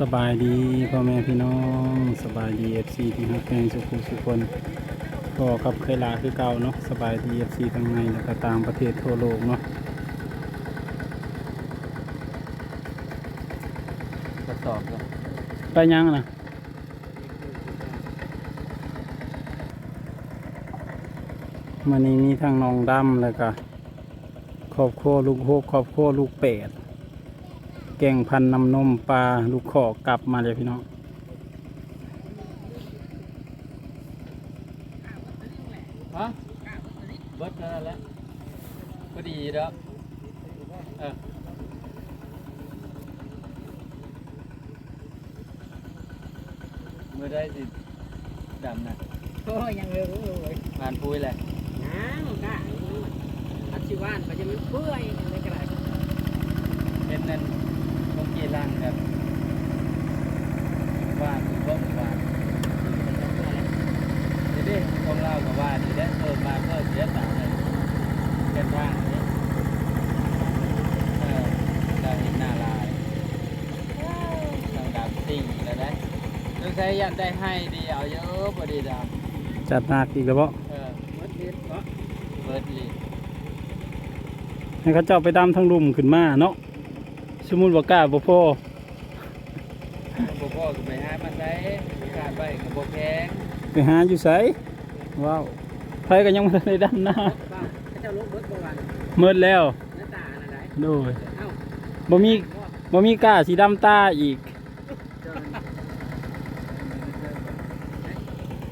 สบายดีพ่อแม่พี่น้องสบายดีเอฟซีที่ฮักเพลงสุขุสุคนก็กับเคยลาคือเก่าเนาะสบายดีเอฟซีทั้งในและก็ต่างประเทศทั่วโลกเนาะทดสอบครับไปยังนะมันนี้มีทางน้องดำแล้วก็ครอบครัวลูกหกครอบครัวลูกแปด แกงพันนำนมปลาลูกขอกลับมาเลยพี่น้องฮะเบิดนั่นแหละพอดีเด้อเออมือได้สิดำนะโอ้ยยังเร็วเลยผ่านปุ้ยแหละยังกะอัดชิวานไปจะมันเปื่อยอะไรก็ได้เห็นนั่น่ร่างกันว่านคือบ่มว่านนี่ดิของเรากับว่านนี่ได้เพิ่มมาเพิ่มเสียสามเลยเป็นทางนี้เออเราเห็นหน้าลายทางดำติ่งแล้วได้ต้องใช้ยันได้ให้ดีเอาเยอะพอดีดจัดหนักอีกแล้วบ่เออมัดเด็ดเพราะเบิร์ดลีให้เขาเจ้าไปดำทั้งลุมขึ้นมาเนาะ สมมุติว่ากล้าบ่พอพ่อพ่อก็ไปหามาใช้ขาดไปกับโบแพงไปหาอยู่ไสว้าวไผก็ยังบ่ทันได้ดำหน้าบ้าเขาเจ้าลกเบิดประวันเมิดแล้วหน้าตาอะไรโดยเอ้าบ่มีบ่มีกล้าสีดำตาอีก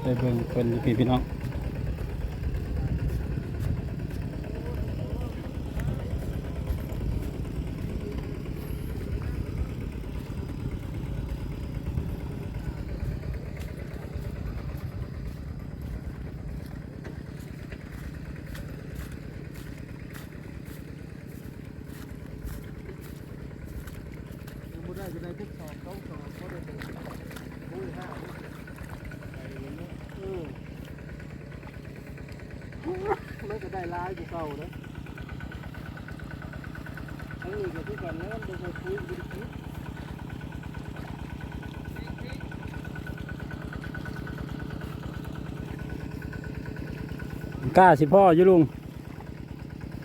ไปเบิ่งเพิ่นพี่พี่น้อง ได้จะได้ทุกสองต้องสองเขาได้ปุ้ยห้ามันก็ได้ลายอยู่เก่านะทั้งนี้ก็ที่กันแล้วดูไปคุยดูคุยกล้าสิพ่ออยู่ลุง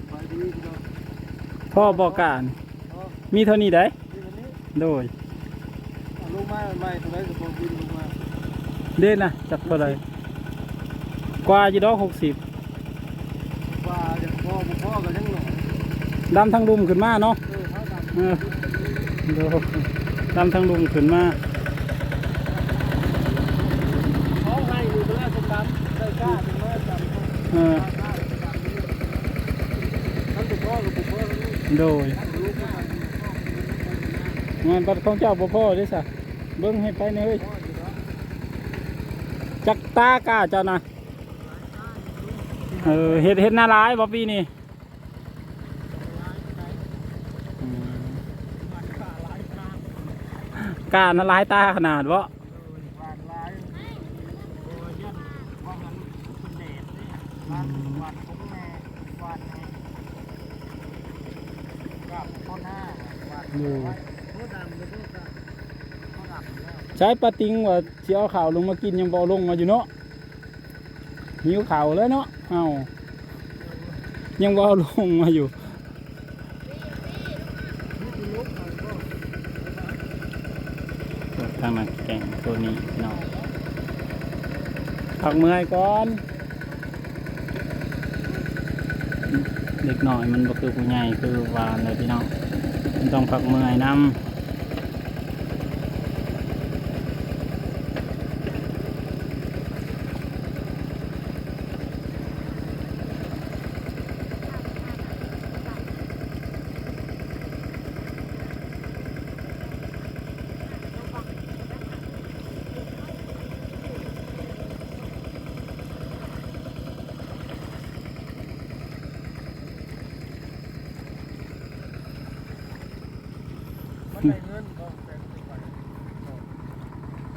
ไปดีพี่น้องพ่อบ่กล้านี่อ๋อมีเท่านี้ได้นี่วันนี้ โดยเอาลงมาใหม่ตัวไหนก็บอกบินลงมาเด่นนะจักเท่าไหร่กว่าอยู่ดอกหกสิบว่าอย่างพ่อบุพ่อก็ยังหน่อยดำทั้งลุมขึ้นมาเนาะเออเขาดำเออโดยดำทั้งลุมขึ้นมาเขาให้ดูเมื่อสมบัติได้กล้าเป็นเมื่อจำเออท่านบุพ่อกับบุพ่อลูกโดยลูกมาก งานบัดของเจ้าบ่พ่อด้ซะเบิ่งให้ไปหน่อยเฮ้ยพ่อจักตากาเจ้านะเออเฮ็ดเฮ็ดน้าร้ายบ่ปีนี้อืมกาหน้าร้ายตาขนาดวานลายโอ้ย ยันว่างั้นเป็นแดดนี่วานวานคุ้งแน่วานแน่กับพ่อหน้าวานโดยพ่อดำกับพ่อดำพ่อดำแล้วใช้ปลาติงว่าสิเอาข่าวลงมากินยังบ่ลงมาอยู่เนาะหิวข่าวเลยเนาะเอ้ายังบ่เอาลงมาอยู่นี่คือลูกมันก็ทางนั้นแก่งตัวนี้เนาะพักเมื่อยก่อน เด็กหน่อยมันบ่คือผู้ใหญ่คือวานเลยพี่น้องมันต้องพักเมื่อยนำ มันได้เงินก็แบ่งไป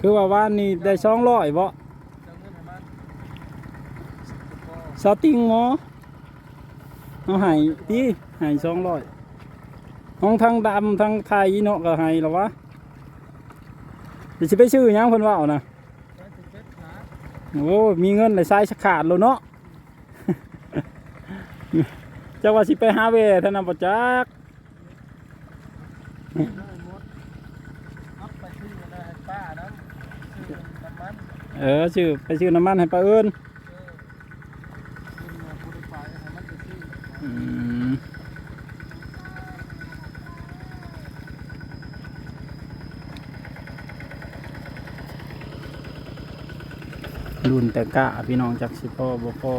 คือว่าว่านนี่ได้สองร้อยบ่จะเงินให้มันพ่อสติงหมอเอาให้ตีให้สองร้อยห้องทางดำทางไทยเนาะก็ให้แล้ววะดี๋ยวสิไปชื่อหยังเพิ่นว่าเอานะใช้สิบเจ็ดขาโอ้มีเงินเลยใช้สขาดแล้วเนาะจักว่าสิไปหาเวทนำบ่จักได้หมดเอาไปซื้ออะไรให้ป้านะซื้อน้ำมัน เออชื่อไปชื่อน้ำมันให้ป้าเอิ้นเออซื้อมาผู้ได้ไปให้มันไปซื้ออืมรุ่นแต่กะพี่น้องจักสิพ่อบ่พ่อ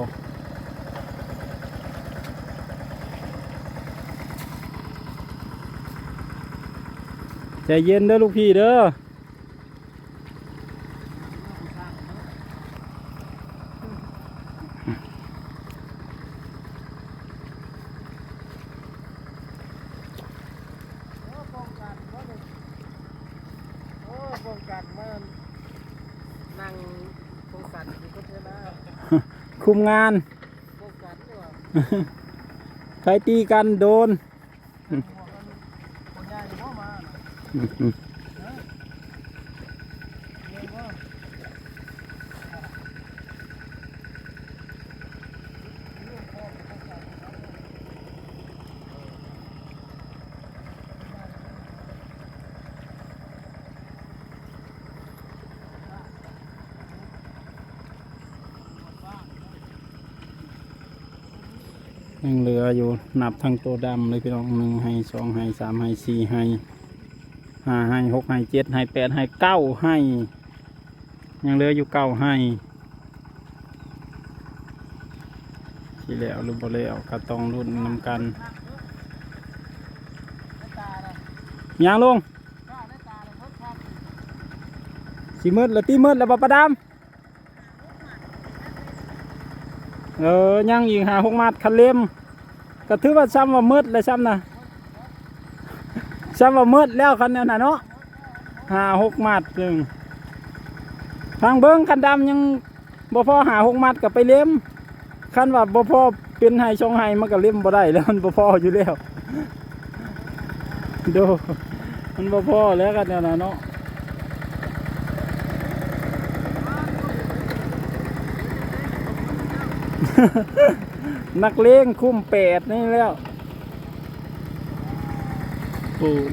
ใจเย็นเด้อลูกพี่เด้อ โอ้ป้องกันว่าเลยโอ้ป้องกันมันนั่งป้องกันอยู่ก็เท่านั้น คุมงาน ใครตีกันโดน หัวมันคนใหญ่เข้ามาน่ะเรียกว่า ยังเหลืออยู่นับทั้งตัวดำเลยพี่น้องหนึ่งให้สองให้สามให้สี่ให้ห้าให้หกให้เจ็ดให้แปดให้เก้าให้ ยังเหลืออยู่เก้าให้ที่แล้วหรือบ่แล้วก็ต้องรุ่นนำกันยยางลงสีมืดแล้วตีมืดแล้วบ่ประดาม เออยังอีกหาหกมัดคันเล่มก็ถือว่าซ้ำว่ามืดเลยซ้ำนะซ้ำว่ามืดแล้วคันนี้นะเนาะหาหกมัดหนึ่งทางเบิ้งคันดำยังบ่พอหาหกมัดกับไปเล่มคันว่าบ่พอเป็นไห้ช่องไห้มันก็เล่มบ่ได้แล้วมันบ่พออยู่แล้วดูมันบ่พอแล้วกันเนี่ยนะเนาะ นักเลงคุ้มแปดนี่แล้วปูน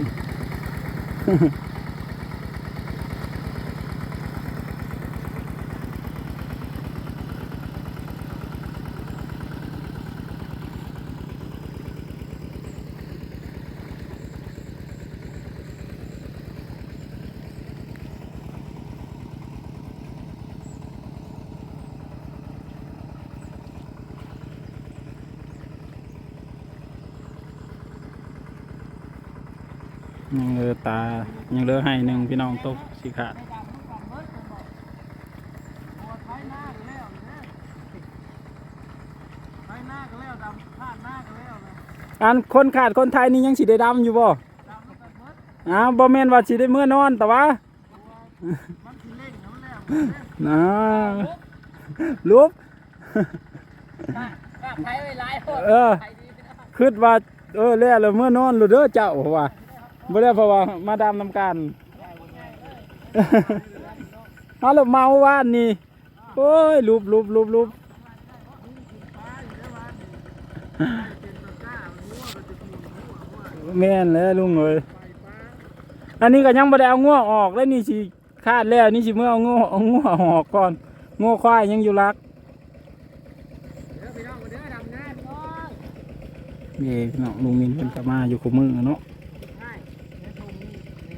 ยังเหลือตา ยังเหลือให้หนึ่งพี่น้องตกสิขาดได้ดำมันก่อนเบิดคนบอกโอ้ไทยหน้าก็แล้วเนี่ยไทยหน้าก็แล้วดำพลาดหน้าก็แล้วเลยอันคนขาดคนไทยนี่ยังสิได้ดำอยู่บ่ดำมันก่อนเบิดอ้าวบ่แม่นว่าสิได้เมื่อนอนแต่ว่าตัวมันสิเล่งแล้วมันแล้วมันเล่นนะลุบไทยไว้หลายคนเออไทยดีพี่น้องคิดว่า เออแล้วแล้วเมื่อนอนหรือเด้อเจ้าเพราะว่า บ่ได้เพราะว่ามาดำนำกันเอาแล้วเมาว่านนี่โอ้ยลุบลุบลุบลุบฟ้าอยู่ได้วันเป็นตะกร้ามันหัวมันจะหมุนหัวหัวแม่นแล้วลุงเอ้ยอันนี้ก็ยังบ่ได้เอางัวออกแล้วนี่สิคาดแล้วนี่สิเมื่อเอางัวเอางัวออกก่อนงัวควายยังอยู่รักเดี๋ยวพี่น้องมาเด้อดำหน้าพี่น้องเย่พี่น้องลุงมินเพิ่นก็มาอยู่คู่มือเนาะ ใช่เดี๋ยวชมนี่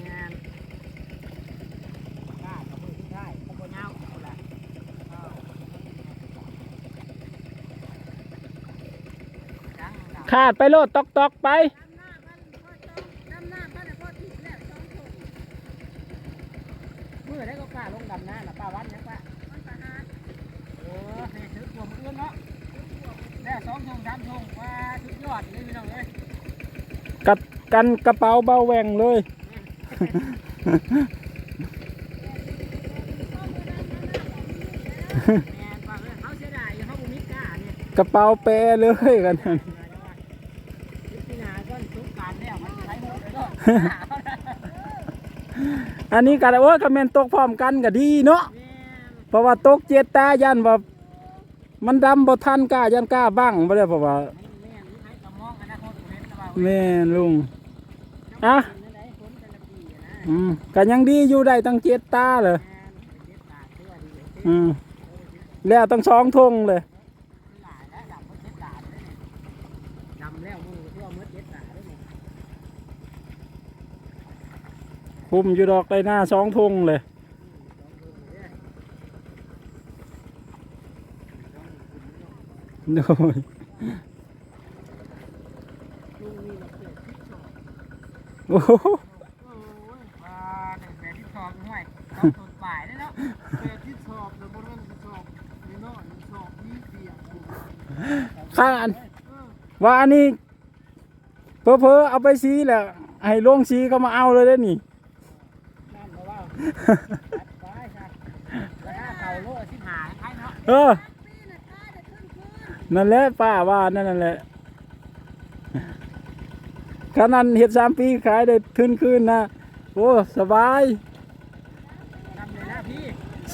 แมนกล้ากับมือที่ได้ขบวนเงาเอาละเอา จังดำคาดไปโลดตอกตอกไปมือได้ก็กล้าลงดำหน้าน่ะป้าวัดยังป้าโอ้นี่ถือขวมเอื้อนเนาะแน่สองชงสามชงว่าสุดยอดเลยพี่น้องเอ้ยกัดกันกระเป๋าเบาแหวงเลย แม่นป้าเอ้ยเขาเสียดายอยู่เขาบุมิกล้าเนี่ย กระเป๋าแปรเลยกัน นั่นพิจารณาก็ทุกการเนี่ยมันใช้หมดเลยเนาะอันนี้ก็โอ้ยก็แม่นตกพร้อมกันก็ดีเนาะแม่นเพราะว่าตกเจ็ดตายันว่ามันดำบ่ทันกล้ายันกล้าบ้างบ่ได้เพราะว่าแม่นให้กระมองอนาคตเห็นแต่ว่าแม่นลุงอะเป็นจังไดคนแต่ละปีอะนะอืมก็ยังดีอยู่ได้ตั้งเจ็ดตาเลยแม่นเจ็ดตาเชื่อดีเลยอืมแล้วตั้งสองทงเลย หลายแล้วดำหมดเจ็ดตาเลยเนี่ยดำแล้วมือทั่วหมดเจ็ดตาเลยเนี่ย คุมอยู่ดอกได้หน้าสองทงเลยโดยลุงนี่เราเกิดที่สองโอ้โหโอ้ยว่าแต่แปดที่สองห่วยต้องต้นป่ายได้เนาะแปดที่สองแล้วบนนั้นที่สองนี่เนาะนี่สองนี่เสียงถูกข้างอันเออว่าอันนี้เพอเพอๆเอาไปซีแหละให้ลงซีเขามาเอาเลยได้อนี่นั่น เพราะว่าตัดไปครับราคาเก่าโลสิบห้าให้เนาะเออนั่นแหละป้าว่านั่นแหละขนาดเห็ดสามปีขายได้ขึ้นคืนนะโอ้สบายทำเลยนะพี่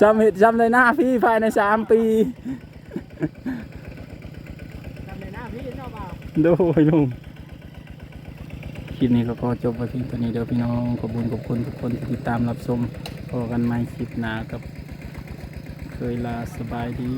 ซ้ำเห็ดซ้ำในหน้าพี่ภายในสามปีทำเลยนะพี่เนาะเปล่าโดยลุง คลิปนี้ก็พอจบไปเพียงเท่านี้เดี๋ยวพี่น้องขอบคุณขอบคุณทุกคนที่ติดตามรับชมพอกันใหม่คลิปหน้ากับ เคยลาสบายดี